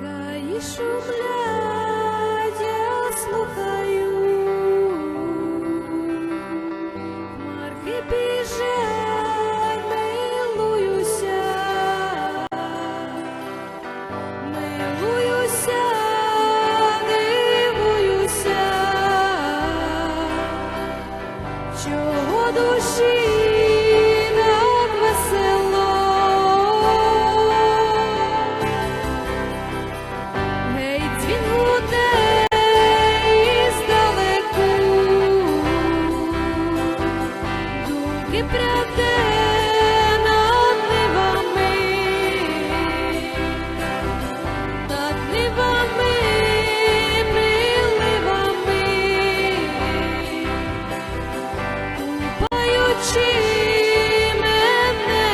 该一束 думки пряде над нивами, над нивами, миливами, купаючи мене.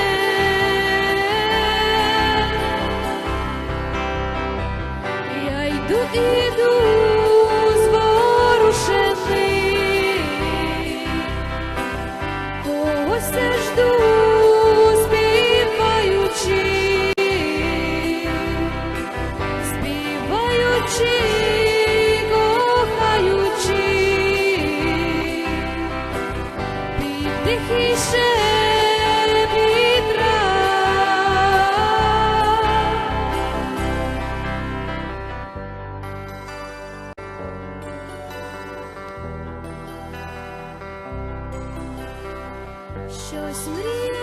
Я йду, іду тихіше вітра. Щось мріє